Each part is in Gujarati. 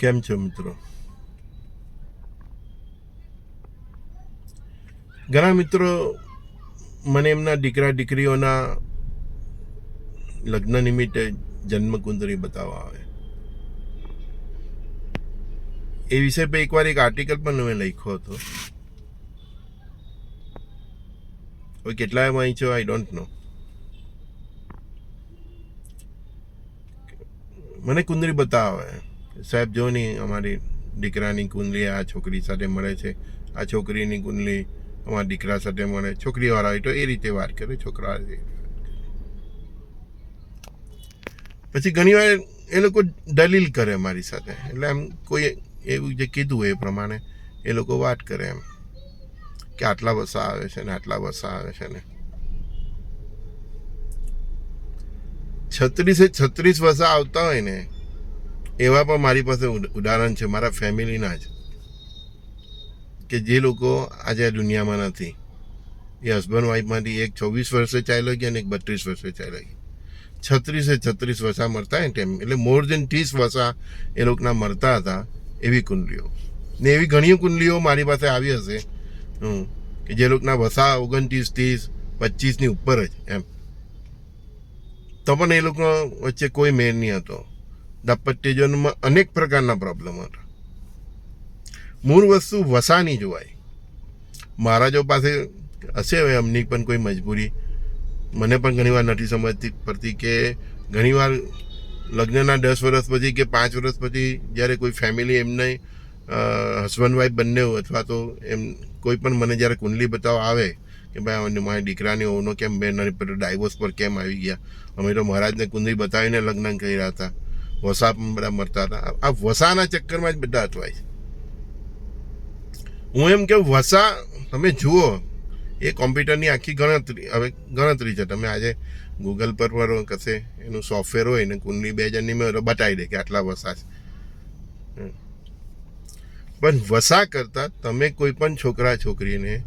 કેમ છો મિત્રો? ઘણા મિત્રો મને એમના દીકરા દીકરીઓના લગ્ન નિમિત્તે જન્મકુંદરી બતાવવા આવે. એ વિષય પર એકવાર એક આર્ટિકલ પણ મેં લખ્યો હતો. હવે કેટલાય વાંચ્યો આઈ ડોન્ટ નો મને કુંદરી બતાવે. સાહેબ, જો ને અમારી દીકરાની કુંડલી આ છોકરી સાથે મળે છે, આ છોકરીની કુંડલી અમારા દીકરા સાથે મળે, છોકરીવાળા હોય તો એ રીતે વાત કરે, છોકરા પછી ઘણીવાર એ લોકો દલીલ કરે મારી સાથે, એટલે એમ કોઈ એવું જે કીધું એ પ્રમાણે એ લોકો વાત કરે એમ, કે આટલા વસા આવે છે ને, આટલા વસા આવે છે ને. છત્રીસે છત્રીસ વસા આવતા હોય ને એવા પણ મારી પાસે ઉદાહરણ છે, મારા ફેમિલીના જ, કે જે લોકો આજે આ દુનિયામાં નથી. એ હસબન્ડ વાઈફમાંથી એક ચોવીસ વર્ષે ચાલ્યો ગયા અને એક બત્રીસ વર્ષે ચાલ્યો ગયા. છત્રીસે છત્રીસ વર્ષા મરતા ને તેમ એટલે મોર દેન ત્રીસ વસા એ લોકોના મરતા હતા એવી કુંડલીઓ. ને એવી ઘણી કુંડલીઓ મારી પાસે આવી હશે કે જે લોકોના વસા ઓગણત્રીસ, ત્રીસ પચીસની ઉપર જ એમ. તો પણ એ લોકો વચ્ચે કોઈ મેળ નહીં હતો. દાંપત્યજનમાં અનેક પ્રકારના પ્રોબ્લેમ હતા. મૂળ વસ્તુ વસાની જોવાય મહારાજો પાસે હશે હવે, એમની પણ કોઈ મજબૂરી. મને પણ ઘણીવાર નથી સમજતી પડતી કે ઘણીવાર લગ્નના દસ વર્ષ પછી કે પાંચ વર્ષ પછી જ્યારે કોઈ ફેમિલી એમને હસબન્ડ વાઈફ બંને અથવા તો એમ કોઈ પણ મને જ્યારે કુંડલી બતાવ આવે કે ભાઈ, આને મારી દીકરાની, ઓનો કેમ બેન? ડાયવોર્સ પર કેમ આવી ગયા? અમે તો મહારાજને કુંડલી બતાવીને લગ્ન કરી રહ્યા હતા. વસા પણ બધા મરતા હતા. આ વસાના ચક્કરમાં જ બધા અટવાય હું એમ કે વસા, તમે જુઓ, એ કોમ્પ્યુટરની આખી ગણતરી, હવે ગણતરી છે. તમે આજે ગૂગલ પર પર કશે, એનું સોફ્ટવેર હોય ને, કુંડલી બે હજારની મેં બતાવી દે કે આટલા વસા છે. પણ વસા કરતાં તમે કોઈ પણ છોકરા, છોકરીને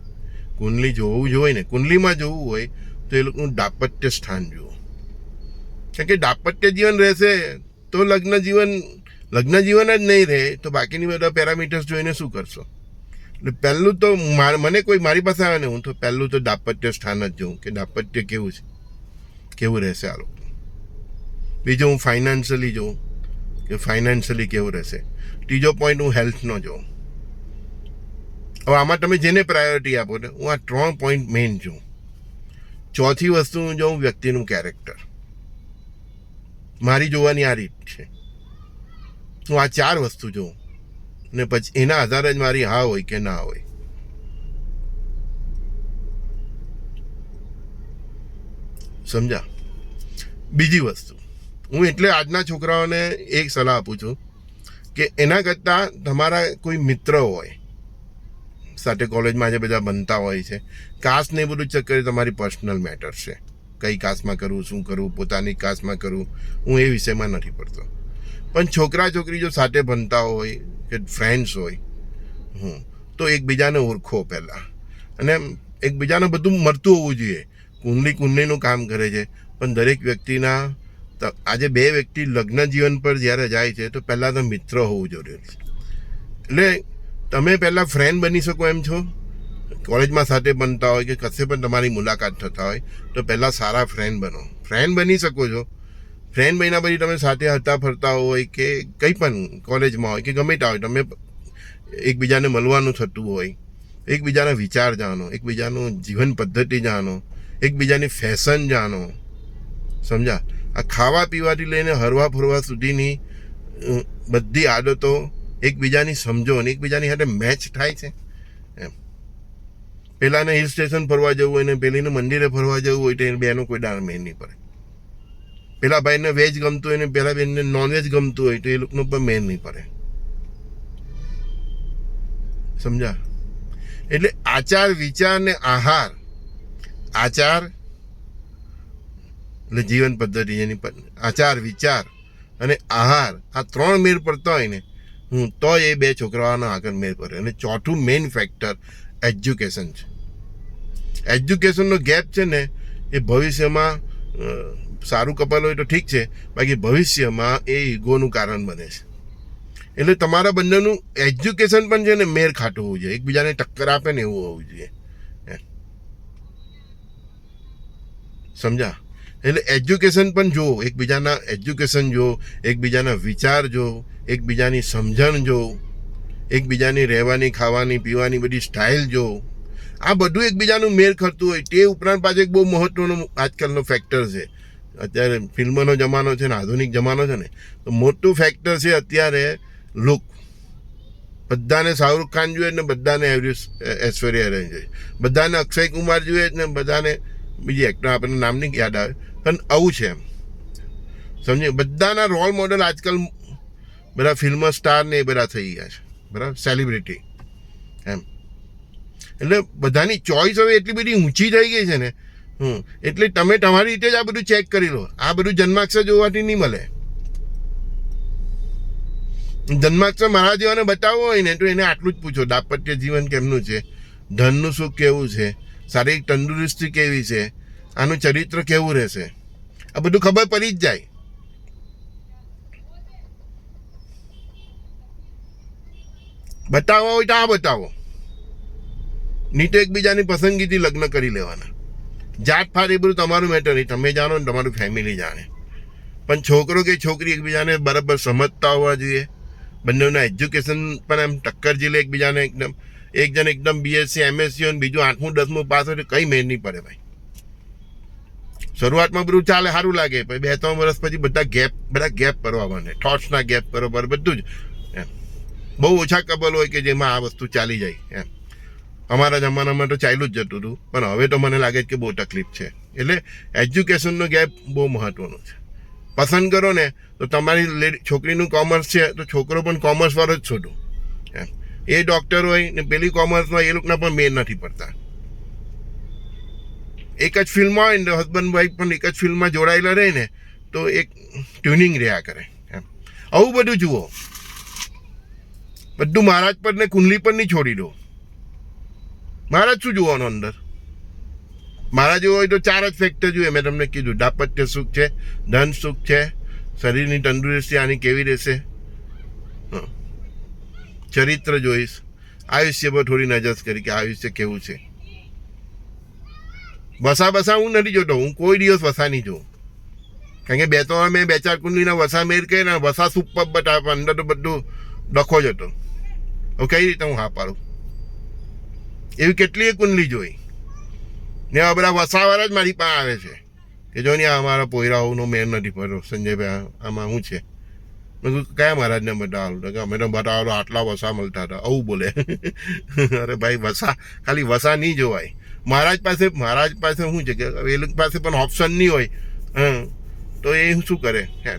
કુંડલી જોવું જ હોય ને, કુંડલીમાં જોવું હોય, તો એ લોકોનું દાપત્ય સ્થાન જુઓ. કારણ કે દાપત્ય જીવન રહેશે તો લગ્ન જીવન લગ્ન જીવન જ નહીં રહે, તો બાકીની બધા પેરામીટર્સ જોઈને શું કરશો? એટલે પહેલું તો મને કોઈ મારી પાસે આવે ને હું તો પહેલું તો દાપત્ય સ્થાન જ જોઉં, કે દાપત્ય કેવું છે? કેવું રહેશે આ લોકો? બીજું હું ફાઇનાન્શિયલી જોઉં, કે ફાઇનાન્શિયલી કેવું રહેશે? ત્રીજો પોઈન્ટ હું હેલ્થનો જોઉં. હવે આમાં તમે જેને પ્રાયોરિટી આપો ને, હું આ ત્રણ પોઈન્ટ મેઇન જોઉં. ચોથી વસ્તુ હું જોઉં વ્યક્તિનું કેરેક્ટર મારી જોવાની આ રીત છે. હું આ ચાર વસ્તુ જોઉં ને પછી એના આધારે જ મારી હા હોય કે ના હોય. સમજા? બીજી વસ્તુ. હું એટલે આજના છોકરાઓને એક સલાહ આપું છું કે એના કરતાં તમારા કોઈ મિત્ર હોય, સાથે કોલેજમાં આજે બધા બનતા હોય છે કાસ્ટ ને બધું ચક્કર તમારી પર્સનલ મેટર છે. કઈ કાસ્ટમાં કરવું શું કરું, પોતાની કાસ્ટમાં કરું, હું એ વિષયમાં નથી પડતો. પણ છોકરા છોકરી જો સાથે ભણતા હોય કે ફ્રેન્ડ્સ હોય હં તો એકબીજાને ઓળખો પહેલાં. અને એકબીજાને બધું મળતું હોવું જોઈએ. કુંડલી કુંડલીનું કામ કરે છે. પણ દરેક વ્યક્તિના આજે બે વ્યક્તિ લગ્ન જીવન પર જ્યારે જાય છે, તો પહેલાં તો મિત્ર હોવું જરૂરી એટલે તમે પહેલાં ફ્રેન્ડ બની શકો એમ છો? કોલેજમાં સાથે બનતા હોય કે કશે પણ તમારી મુલાકાત થતા હોય, તો પહેલાં સારા ફ્રેન્ડ બનો. ફ્રેન્ડ બની શકો છો. ફ્રેન્ડ બન્યા પછી તમે સાથે હરતા ફરતા હોય કે કંઈ પણ કોલેજમાં હોય કે ગમે ત્યાં હોય, તમે એકબીજાને મળવાનું થતું હોય, એકબીજાના વિચાર જાણો, એકબીજાનું જીવન પદ્ધતિ જાણો, એકબીજાની ફેશન જાણો. સમજા આ ખાવા પીવાથી લઈને હરવા ફરવા સુધીની બધી આદતો એકબીજાની સમજો અને એકબીજાની સાથે મેચ થાય છે. એમ. પેલાને હિલ સ્ટેશન ફરવા જવું હોય ને પેલીને મંદિરે ફરવા જવું હોય તો એ બેનો કોઈ દાળ મેળ નહીં પડે. પેલા ભાઈને વેજ ગમતું હોય ને પેલા બેનને નોનવેજ ગમતું હોય તો એ લોકોનો પણ મેળ નહીં પડે. સમજા એટલે આચાર, વિચાર ને આહાર, આચાર, એટલે જીવન પદ્ધતિ એની આચાર, વિચાર અને આહાર, આ ત્રણ મેળ પડતા હોય ને, હું તો એ બે છોકરાઓના આગળ મેળ પડે. અને ચોથું મેઇન ફેક્ટર એજ્યુકેશન છે. એજ્યુકેશનનો ગેપ છે ને, એ ભવિષ્યમાં સારું કપલ હોય તો ઠીક છે, બાકી ભવિષ્યમાં એ ઈગોનું કારણ બને છે. એટલે તમારા બંનેનું એજ્યુકેશન પણ છે ને, મેર ખાતું હોવું જોઈએ. એકબીજાને ટક્કર આપે ને એવું હોવું જોઈએ. સમજા એટલે એજ્યુકેશન પણ જુઓ, એકબીજાના એજ્યુકેશન જુઓ, એકબીજાના વિચાર જુઓ, એકબીજાની સમજણ જુઓ. એકબીજાની રહેવાની, ખાવાની, પીવાની બધી સ્ટાઇલ જો. આ બધું એકબીજાનું મેળ ખરતું હોય. તે ઉપરાંત પાછું એક બહુ મહત્ત્વનો આજકાલનો ફેક્ટર છે. અત્યારે ફિલ્મનો જમાનો છે ને, આધુનિક જમાનો છે ને, તો મોટું ફેક્ટર છે અત્યારે લુક બધાને શાહરુખ ખાન જોઈએ ને બધાને ઐશ્વર્યા રહે છે બધાને અક્ષય કુમાર જોઈએ ને બધાને બીજી એક્ટર આપણને નામ નહીં યાદ આવે, પણ આવું છે એમ. સમજે બધાના રોલ મોડલ આજકાલ બધા ફિલ્મ સ્ટાર ને એ બધા થઈ ગયા છે. બરાબર? સેલિબ્રિટી એમ. એટલે બધાની ચોઈસ હવે એટલી બધી ઊંચી થઈ ગઈ છે ને. હમ. એટલે તમે તમારી રીતે જ આ બધું ચેક કરી લો. આ બધું જન્માક્ષર જોવાથી નહીં મળે. જન્માક્ષર મારા જેવાને બતાવવો હોય ને, તો એને આટલું જ પૂછો. દાપત્ય જીવન કેમનું છે? ધનનું સુખ કેવું છે? શારીરિક તંદુરસ્તી કેવી છે? આનું ચરિત્ર કેવું રહેશે? આ બધું ખબર પડી જ જાય. બતાવવા હોય તો આ બતાવો. નહીં તો એકબીજાની પસંદગીથી લગ્ન કરી લેવાના. જાત ફાત એ બધું તમારું મેટર નહીં. તમે જાણો ને તમારું ફેમિલી જાણે. પણ છોકરો કે છોકરી એકબીજાને બરાબર સમજતા હોવા જોઈએ. બંનેના એજ્યુકેશન પણ એમ ટક્કર જીલે એકબીજાને એકદમ. એક જણ એકદમ બીએસસી એમએસસી હોય બીજું આઠમું, દસમું પાસ હોય કંઈ મેળ નહીં પડે ભાઈ. શરૂઆતમાં બધું ચાલે, સારું લાગે. પછી બે ત્રણ વર્ષ પછી બધા ગેપ બધા ગેપ કરવા માંડે. થોટ્સના ગેપ બરોબર, બધું જ. એમ. બહુ ઓછા કબલ હોય કે જેમાં આ વસ્તુ ચાલી જાય, એમ. અમારા જમાનામાં તો ચાલ્યું જ જતું હતું, પણ હવે તો મને લાગે છે કે બહુ તકલીફ છે. એટલે એજ્યુકેશનનો ગેપ બહુ મહત્વનો છે. પસંદ કરો ને, તો તમારી છોકરીનું કોમર્સ છે, તો છોકરો પણ કોમર્સવાળો જ છોડું એમ. એ ડૉક્ટર હોય ને, પેલી કોમર્સમાં એ લોકોના પણ મેળ નથી પડતા. એક જ ફિલ્મમાં હોય ને હસબન્ડ વાઈફ પણ એક જ ફિલ્મમાં જોડાયેલા રહે ને, તો એક ટ્યુનિંગ રહ્યા કરે, એમ. આવું બધું જુઓ. બધું મહારાજ પર ને કુંડલી પર નહીં છોડી દો. મહારાજ શું જોવાનો અંદર? મારા એવું હોય તો ચાર જ ફેક્ટર જોઈએ મેં તમને કીધું, દાપત્ય સુખ છે, ધન સુખ છે, શરીરની તંદુરસ્તી આની કેવી રહેશે. ચરિત્ર જોઈશ. આયુષ્ય પર થોડી નજર કરી કે આયુષ્ય કેવું છે. વસા બસા હું નથી જોતો. હું કોઈ દિવસ વસા નહીં જોઉં. કારણ કે બે તો મેં બે ચાર કુંડલીના વસા મેર કરીને વસા સુપર, બટ અંદર તો બધું ડખો જ હતો. હવે કઈ રીતે હું હા પાડું? એવી કેટલીય કુંડલી જોઈ. ને આ બધા વસાવાળા જ મારી પાસે આવે છે. કે જો ને આ અમારા પોયરાઓનો મેન નથી પડ્યો. સંજયભાઈ, આમાં શું છે? મેં કહ્યું કયા મહારાજને બતાવેલું કે અમે તો બતાવેલો આટલા વસા મળતા હતા. આવું બોલે. અરે ભાઈ, વસા, ખાલી વસા નહીં જોવાય. મહારાજ પાસે મહારાજ પાસે શું છે કે એ લોકો પાસે પણ ઓપ્શન નહીં હોય. હં તો એ શું કરે? હે.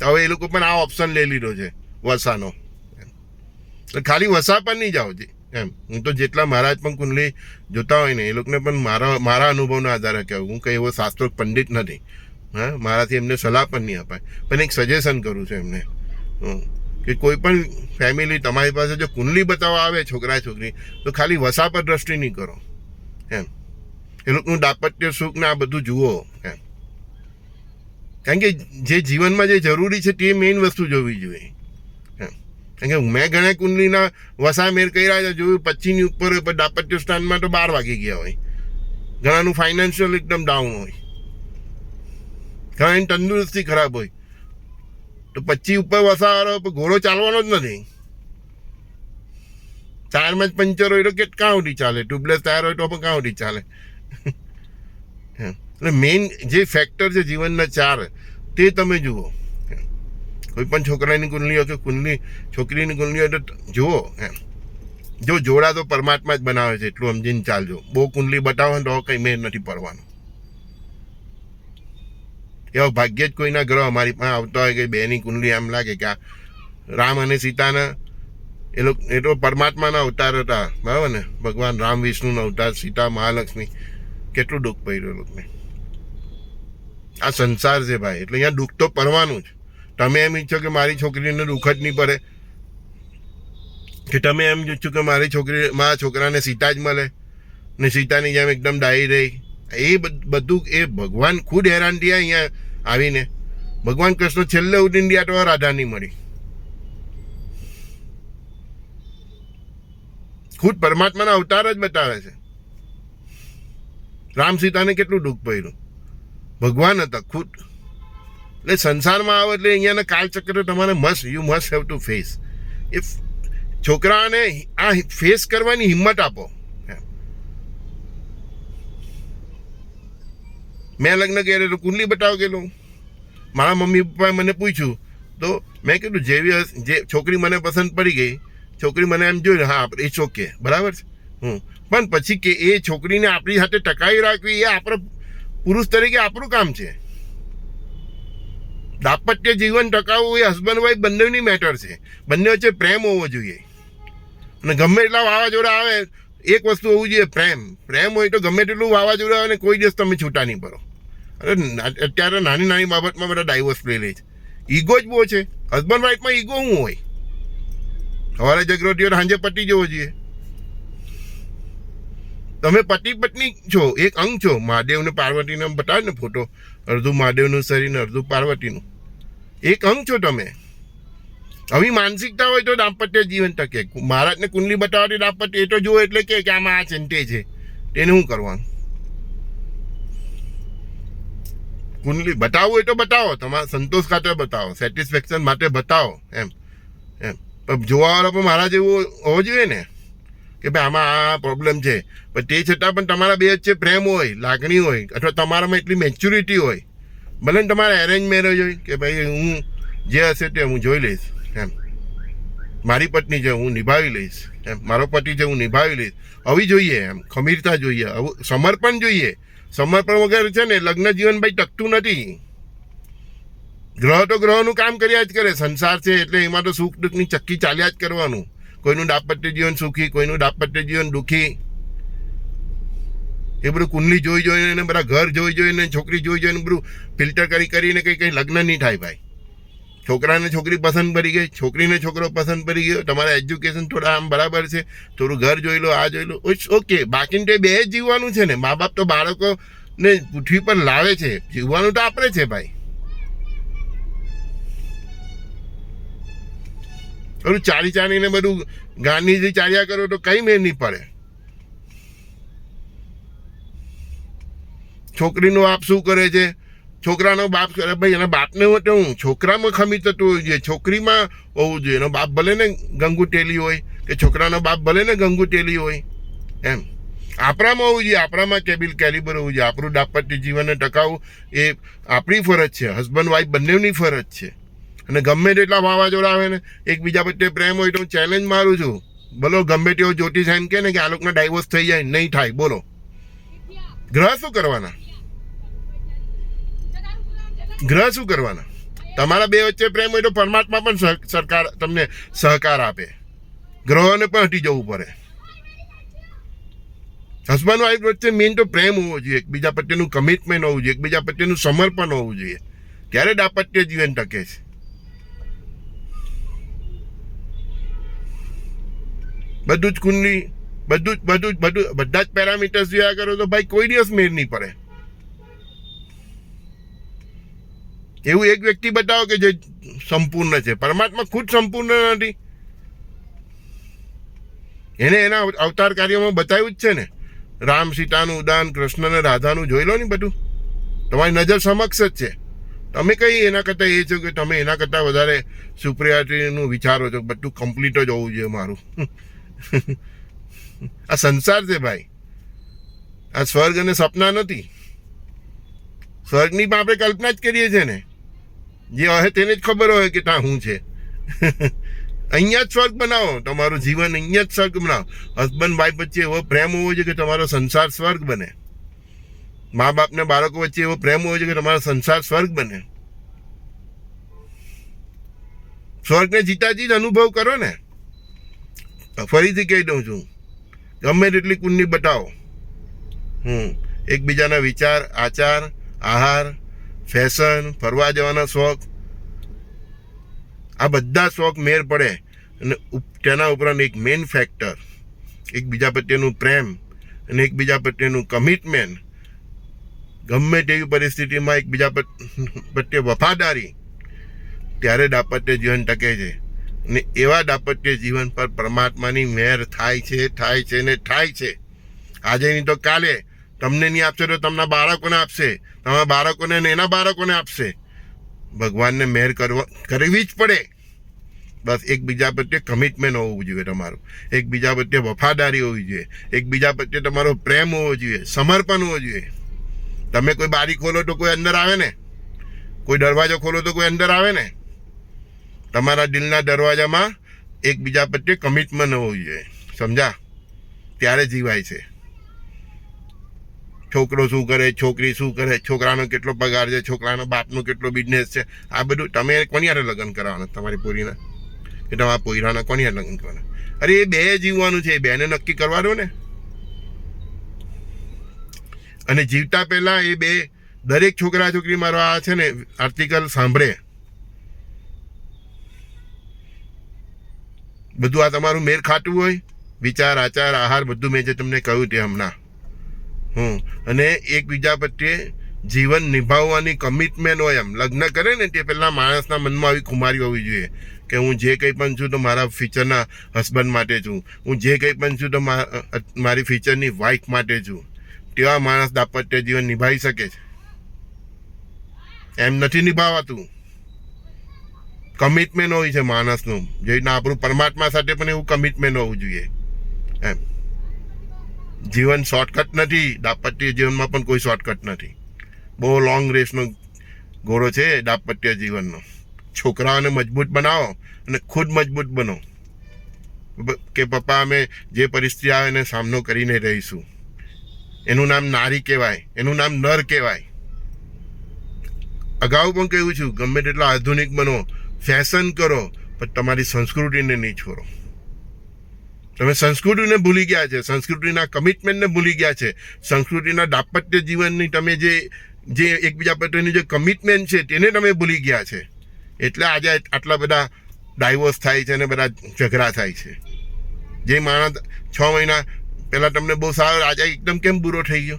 તો હવે એ લોકો પણ આ ઓપ્શન લઈ લીધો છે, વસાનો. ખાલી વસા પર નહીં જાઓ જી. એમ. હું તો જેટલા મહારાજ પણ કુંડલી જોતા હોય ને, એ લોકોને પણ મારા મારા અનુભવના આધારે કહેવું હું કંઈ એવો શાસ્ત્રોક પંડિત નથી. હા, મારાથી એમને સલાહ પણ નહીં અપાય. પણ એક સજેશન કરું છું એમને. કે કોઈ પણ ફેમિલી તમારી પાસે જો કુંડલી બતાવવા આવે છોકરા, છોકરી, તો ખાલી વસા પર દ્રષ્ટિ નહીં કરો. એમ. એ લોકોનું દાપત્ય સુખ ને આ બધું જુઓ. એમ. કારણ કે જે જીવનમાં જે જરૂરી છે તે મેઇન વસ્તુ જોવી જોઈએ. કારણ કે મેં ઘણા કુંડલીના વસા મેર કર્યા છે, જોયું પચીની ઉપર હોય દાપત્ય સ્થાનમાં તો બાર વાગી ગયા હોય. ઘણાનું ફાઇનાન્શિયલ એકદમ ડાઉન હોય. ઘણાની તંદુરસ્તી ખરાબ હોય. તો પચી ઉપર વસાવાળો ઘોડો ચાલવાનો જ નથી. ટાયરમાં જ પંચર હોય તો કે કાં સુધી ચાલે ટ્યુબલેસ ટાયર હોય તો પણ કાં સુધી ચાલે. એટલે મેઇન જે ફેક્ટર છે જીવનના ચાર, તે તમે જુઓ. કોઈ પણ છોકરાની કુંડલી હોય કે કુંડલી છોકરીની કુંડલી હોય તો જુઓ એમ. જો જોડા તો પરમાત્મા જ બનાવે છે, એટલું સમજીને ચાલજો. બહુ કુંડલી બતાવો ને તો કંઈ મેં નથી પડવાનું. એવા ભાગ્ય જ કોઈના ગ્રહ અમારી પાસે આવતા હોય કે બેની કુંડલી એમ લાગે કે આ રામ અને સીતાના એ લોકો, એ તો પરમાત્માના અવતાર હતા, બરાબર ને? ભગવાન રામ, વિષ્ણુના અવતાર, સીતા, મહાલક્ષ્મી. કેટલું દુઃખ પડ્યું લોકોને. આ સંસાર છે ભાઈ, એટલે અહીંયા દુઃખ તો પડવાનું જ. તમે એમ ઈચ્છો કે મારી છોકરીને દુઃખ જ નહીં પડે? કે તમે એમ ઈચ્છો કે મારી છોકરી, મારા છોકરાને સીતા જ મળે? ને સીતાની જેમ એકદમ ડાઈ રહી. એ બધું એ ભગવાન ખુદ હેરાન થયા અહીંયા આવીને. ભગવાન કૃષ્ણ છેલ્લે ઉત્તીન દિયા તો રાધા નહીં મળી. ખુદ પરમાત્માના અવતાર જ બતાવે છે. રામ સીતાને કેટલું દુઃખ પડ્યું. ભગવાન હતા, ખુદ એટલે સંસારમાં આવો એટલે અહીંયાના કાલચક્ર તમારે must you must have to face if છોકરાને આ ફેસ કરવાની હિંમત આપો. મેં લગ્ન કર્યા કુંડલી બતાવ ગયેલો મારા મમ્મી પપ્પાએ મને પૂછ્યું, તો મેં કીધું, જેવી જે છોકરી મને પસંદ પડી ગઈ, છોકરી મને એમ જોઈ હા ઇટ્સ ઓકે બરાબર છે? હમ. પણ પછી કે એ છોકરીને આપણી સાથે ટકાવી રાખવી એ આપણો પુરુષ તરીકે આપણું કામ છે. દાંપત્ય જીવન ટકાવવું એ હસબન્ડ વાઈફ બંનેની મેટર છે. બંને વચ્ચે પ્રેમ હોવો જોઈએ. અને ગમે એટલા વાવાઝોડા આવે, એક વસ્તુ હોવું જોઈએ, પ્રેમ. પ્રેમ હોય તો ગમે તેટલું વાવાઝોડા આવે ને કોઈ દિવસ તમે છૂટા નહીં પડો. અરે, અત્યારે નાની નાની બાબતમાં બધા ડાયવર્સ લઈ લે છે. ઈગો જ બહુ છે. હસબન્ડ વાઈફમાં ઈગો શું હોય? સવારે ઝઘડો હોય સાંજે પતિ જવો જોઈએ. તમે પતિ પત્ની છો, એક અંગ છો. મહાદેવ ને પાર્વતીને બતાવે ને ફોટો અડધું મહાદેવનું શરીર ને અડધું પાર્વતીનું. એક અંગ છો તમે? આવી માનસિકતા હોય તો દાંપત્ય જીવન તકે મહારાજને કુંડલી બતાવવાથી દાંપત્ય, એ તો જુઓ એટલે કે કે આમાં આ ચિંતે છે. તેને શું કરવાનું? કુંડલી બતાવવું હોય તો બતાવો. તમારા સંતોષ ખાતર બતાવો. સેટિસ્ફેક્શન માટે બતાવો. એમ. એમ. પણ જોવાવાળા પણ મારા જેવું હોવો જોઈએ ને? કે ભાઈ આમાં આ પ્રોબ્લેમ છે. પણ તે છતાં પણ તમારા બે વચ્ચે પ્રેમ હોય, લાગણી હોય, અથવા તમારામાં એટલી મેચ્યુરિટી હોય ભલે તમારે એરેન્જ મેરેજ હોય કે ભાઈ હું જે હશે તે હું જોઈ લઈશ, એમ. મારી પત્ની છે હું નિભાવી લઈશ, એમ. મારો પતિ છે હું નિભાવી લઈશ. આવી જોઈએ, એમ. ખમીરતા જોઈએ. સમર્પણ જોઈએ. સમર્પણ વગર છે ને લગ્ન જીવન ભાઈ ટકતું નથી. ગ્રહ તો ગ્રહનું કામ કર્યા જ કરે. સંસાર છે એટલે એમાં તો સુખ દુઃખની ચક્કી ચાલ્યા જ કરવાનું. કોઈનું દાપત્ય જીવન સુખી, કોઈનું દાપત્ય જીવન દુઃખી. એ બધું કુંડલી જોઈ જોઈને બધા ઘર જોઈ જોઈને, છોકરી જોઈ જોઈને બધું ફિલ્ટર કરી કરીને કંઈ કંઈ લગ્ન નહીં થાય ભાઈ. છોકરાને છોકરી પસંદ પડી ગઈ, છોકરીને છોકરો પસંદ પડી ગયો, તમારા એજ્યુકેશન થોડા આમ બરાબર છે, થોડું ઘર જોઈ લો, આ જોઈ લો ઓકે બાકી તો બે જ જીવવાનું છે ને મા બાપ તો બાળકોને પૃથ્વી પર લાવે છે, જીવવાનું તો આપણે છે ભાઈ. બધું ચાલી ચાલીને બધું ગાંધીજી ચાલ્યા કરો તો કંઈ મેળ નહીં પડે. છોકરીનો બાપ શું કરે છે? છોકરાનો બાપ કરે ભાઈ, એના બાપને માટે હું છોકરામાં ખમી થતું હોવું જોઈએ છોકરીમાં હોવું જોઈએ. એનો બાપ ભલે ને ગંગુટેલી હોય, કે છોકરાનો બાપ ભલે ને ગંગુટેલી હોય. એમ. આપણામાં હોવું જોઈએ. આપણામાં કેબિલ કેલિબર હોવું જોઈએ. આપણું દાપત્ય જીવનને ટકાવવું એ આપણી ફરજ છે. હસબન્ડ, વાઈફ બંનેની ફરજ છે. અને ગમે તેટલા વાવાઝોડા આવે ને, એકબીજા પ્રત્યે પ્રેમ હોય તો હું ચેલેન્જ મારું છું. બોલો, ગમે તેવો જ્યોતિષ એમ કે ને કે આ લોકોના ડાયવોર્સ થઈ જાય, નહીં થાય. બોલો. ગ્રહ શું કરવાના? ગ્રહ શું કરવાના? તમારા બે વચ્ચે પ્રેમ હોય તો પરમાત્મા પણ સરકાર તમને સહકાર આપે. ગ્રહોને પણ હટી જવું પડે. હસબન્ડ વાઈફ વચ્ચે મેઇન તો પ્રેમ હોવો જોઈએ. એકબીજા પ્રત્યેનું કમિટમેન્ટ હોવું જોઈએ. એકબીજા પ્રત્યેનું સમર્પણ હોવું જોઈએ. ત્યારે દાપત્ય જીવન ટકે છે? બધું જ કુંડલી, બધું જ બધું જ, બધું બધા જ પેરામીટર્સ જોયા કરો તો ભાઈ કોઈ દિવસ મેળ નહીં પડે. એવું એક વ્યક્તિ બતાવો કે જે સંપૂર્ણ છે. પરમાત્મા ખુદ સંપૂર્ણ નથી. એને એના અવતાર કાર્યમાં બતાવ્યું જ છે ને. રામ સીતાનું ઉદાન કૃષ્ણ અને રાધાનું જોઈ લો ને બધું. તમારી નજર સમક્ષ જ છે. તમે કઈ એના કરતાં એ છો કે તમે એના કરતાં વધારે સુપ્રિયાટીનું વિચારો છો? બધું કમ્પ્લીટ જ હોવું જોઈએ મારું. આ સંસાર છે ભાઈ. આ સ્વર્ગ અને સપના નથી. સ્વર્ગની પણ આપણે કલ્પના જ કરીએ છીએ ને. જે હોય તેને જ ખબર હોય કે ત્યાં શું છે. અહીંયા જ સ્વર્ગ બનાવો, તમારું જીવન અહીંયા જ સ્વર્ગ બનાવો. હસબન્ડ, વાઈફ વચ્ચે એવો પ્રેમ હોવો જોઈએ કે તમારો સંસાર સ્વર્ગ બને. મા બાપને બાળકો વચ્ચે એવો પ્રેમ હોવો જોઈએ કે તમારો સંસાર સ્વર્ગ બને. સ્વર્ગને જીતાજી જ અનુભવ કરો ને. ફરીથી કહી દઉં છું, ગમે તેટલી કુંડી બતાવો. હમ, એકબીજાના વિચાર, આચાર, આહાર ફેશન, ફરવા જવાના શોખ. આ બધા શોખ મેર પડે અને તેના ઉપરાંત એક મેઇન ફેક્ટર એકબીજા પ્રત્યેનું પ્રેમ અને એકબીજા પ્રત્યેનું કમિટમેન્ટ ગમે તેવી પરિસ્થિતિમાં એકબીજા પ્રત્યે વફાદારી, ત્યારે દાપત્ય જીવન ટકે છે. ને એવા દાપત્ય જીવન પર પરમાત્માની મહેર થાય છે થાય છે ને થાય છે. આજે નહીં તો કાલે તમને નહીં આપશે તો તમારા બાળકોને આપશે. તમારા બાળકોને ને એના બાળકોને આપશે. ભગવાનને મહેર કરવા કરવી જ પડે. બસ એકબીજા પ્રત્યે કમિટમેન્ટ હોવું જોઈએ તમારું. એકબીજા પ્રત્યે વફાદારી હોવી જોઈએ. એકબીજા પ્રત્યે તમારો પ્રેમ હોવો જોઈએ. સમર્પણ હોવો જોઈએ. તમે કોઈ બારી ખોલો તો કોઈ અંદર આવે ને? કોઈ દરવાજો ખોલો તો કોઈ અંદર આવે ને? તમારા દિલના દરવાજામાં એકબીજા પ્રત્યે કમિટમેન્ટ હોવું જોઈએ. સમજા ત્યારે જીવાય છે. છોકરો શું કરે, છોકરી શું કરે, છોકરાનો કેટલો પગાર છે, છોકરાનો બાપનો કેટલો બિઝનેસ છે, આ બધું તમે કોની હારે લગ્ન કરાવવાના તમારી પોરીના? કે તમારા પોયરાના કોની હારે લગ્ન કરવાના? અરે એ બે જીવવાનું છે, એ બેને નક્કી કરવા દો ને. અને જીવતા પહેલા એ બે, દરેક છોકરા છોકરી મારો આ છે ને આર્ટિકલ સાંભળે. બધું આ તમારું મેર ખાતું હોય, વિચાર, આચાર, આહાર બધું મેં જે તમને કહ્યું તે હમણાં. હમ અને એકબીજા પ્રત્યે જીવન નિભાવવાની કમિટમેન્ટ હોય એમ. લગ્ન કરે ને તે પહેલાં માણસના મનમાં આવી ખુમારી હોવી જોઈએ કે હું જે કંઈ પણ છું તો મારા ફ્યુચરના હસબન્ડ માટે છું. હું જે કંઈ પણ છું તો મારી ફ્યુચરની વાઇફ માટે છું. તેવા માણસ દાપત્ય જીવન નિભાવી શકે છે. એમ નથી નિભાવાતું. કમિટમેન્ટ હોય છે માણસનું. જે રીતના આપણું પરમાત્મા સાથે પણ એવું કમિટમેન્ટ હોવું જોઈએ. એમ. જીવન શોર્ટકટ નથી, દાંપત્ય જીવનમાં પણ કોઈ શોર્ટકટ નથી. બહુ લોંગ રેસનો ઘોડો છે દાંપત્ય જીવનનો. છોકરાઓને મજબૂત બનાવો અને ખુદ મજબૂત બનો. કે પપ્પા, અમે જે પરિસ્થિતિ આવે એને સામનો કરીને રહીશું. એનું નામ નારી કહેવાય, એનું નામ નર કહેવાય. અગાઉ પણ કહ્યું છું, ગમે તેટલા આધુનિક બનો ફેશન કરો, પણ તમારી સંસ્કૃતિને નહીં છોડો. તમે સંસ્કૃતિને ભૂલી ગયા છે, સંસ્કૃતિના કમિટમેન્ટને ભૂલી ગયા છે, સંસ્કૃતિના દાંપત્ય જીવનની તમે જે જે એકબીજા પ્રત્યેની જે કમિટમેન્ટ છે તેને તમે ભૂલી ગયા છે. એટલે આજે આટલા બધા ડાયવોર્સ થાય છે અને બધા ઝઘડા થાય છે. જે માણસ છ મહિના પહેલાં તમને બહુ સારો આજે એકદમ કેમ બુરો થઈ ગયો?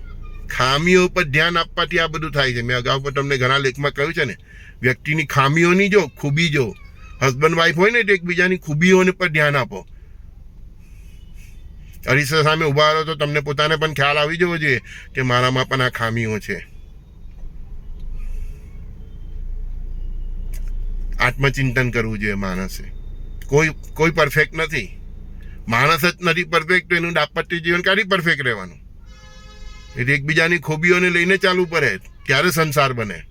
ખામીઓ પર ધ્યાન આપવાથી આ બધું થાય છે. મેં અગાઉ પણ તમને ઘણા લેખમાં કહ્યું છે ને, વ્યક્તિની ખામીઓની જો, ખૂબી જો હસબન્ડ વાઈફ હોય ને, તો એકબીજાની ખૂબીઓને પર ધ્યાન આપો. અરીસા સામે ઊભા રહો તો તમને પોતાને પણ ખ્યાલ આવી જવો જોઈએ કે મારામાં પણ આ ખામીઓ છે. આત્મચિંતન કરવું જોઈએ માણસે. કોઈ કોઈ પરફેક્ટ નથી. માણસ જ નથી પરફેક્ટ તો એનું દાપત્ય જીવન ક્યાંથી પરફેક્ટ રહેવાનું? એટલે એકબીજાની ખૂબીઓને લઈને ચાલવું પડે. ત્યારે સંસાર બને?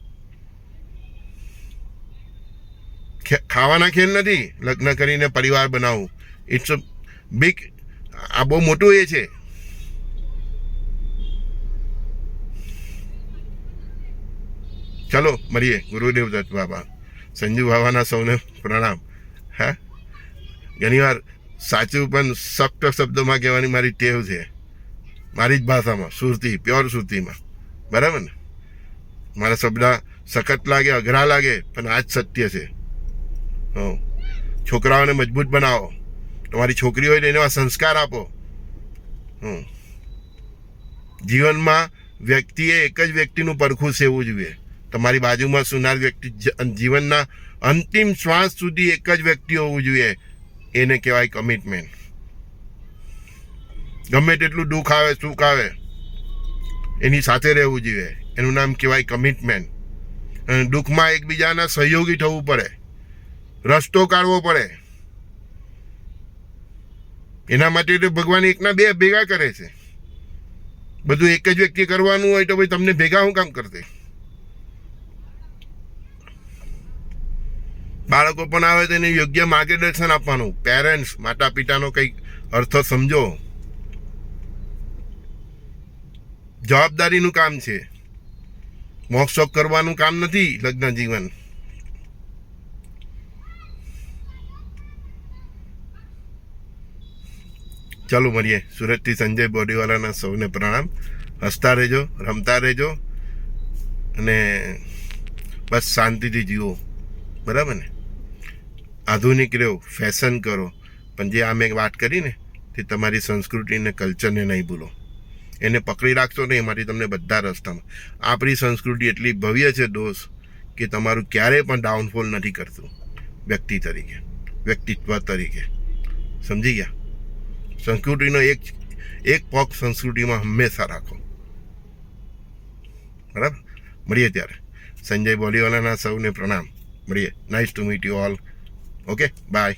ખાવાના ખેલ નથી. લગ્ન કરીને પરિવાર બનાવવું ઇટ્સ અ બિગ આ બહુ મોટું એ છે. ચાલો, મળીએ. ગુરુદેવ દત્ત બાબા. સંજુ બાબાના સૌને પ્રણામ. હા? ઘણીવાર સાચું પણ સખ્ત શબ્દોમાં કહેવાની મારી ટેવ છે. મારી જ ભાષામાં, સુરતી, પ્યોર સુરતીમાં. બરાબર ને? મારા શબ્દ સખત લાગે, અઘરા લાગે, પણ આ જ સત્ય છે. છોકરાઓને મજબૂત બનાવો. તમારી છોકરી હોય એને એવા સંસ્કાર આપો. હં જીવનમાં વ્યક્તિએ એક જ વ્યક્તિનું પડખું સેવવું જોઈએ. તમારી બાજુમાં સુનાર વ્યક્તિ જીવનના અંતિમ શ્વાસ સુધી એક જ વ્યક્તિ હોવું જોઈએ. એને કહેવાય કમિટમેન્ટ ગમે તેટલું દુઃખ આવે, સુખ આવે, એની સાથે રહેવું જોઈએ. એનું નામ કહેવાય કમિટમેન્ટ અને દુઃખમાં એકબીજાના સહયોગી થવું પડે. રસ્તો કાઢવો પડે. એના માટે તો ભગવાન એકના બે ભેગા કરે છે. બધું એક જ વ્યક્તિ કરવાનું હોય તો ભાઈ તમને ભેગા હું કામ કરતે બાળકો પણ આવે તો એને યોગ્ય માર્ગદર્શન આપવાનું. પેરેન્ટ્સ માતા પિતાનો કંઈક અર્થ સમજો. જવાબદારીનું કામ છે. મોક્ષોક કરવાનું કામ નથી લગ્ન જીવન ચાલો મળીએ. સુરતથી સંજય બોડીવાલાના સૌને પ્રણામ. હસતા રહેજો, રમતા રહેજો અને બસ શાંતિથી જીવો. બરાબર ને? આધુનિક રહો ફેશન કરો. પણ જે આ મેં વાત કરી ને, તે તમારી સંસ્કૃતિ અને કલ્ચરને નહીં ભૂલો. એને પકડી રાખશો ને એમાંથી તમને બધા રસ્તામાં. આપણી સંસ્કૃતિ એટલી ભવ્ય છે દોસ્ત કે તમારું ક્યારેય પણ ડાઉનફોલ નથી કરતું. વ્યક્તિ તરીકે, વ્યક્તિત્વ તરીકે. સમજી ગયા? સંસ્કૃતિનો એક એક પગ સંસ્કૃતિમાં હંમેશા રાખો. બરાબર? મળીએ ત્યારે. સંજય બોલીવાલાના સૌને પ્રણામ. મળીએ. Nice to meet you all okay bye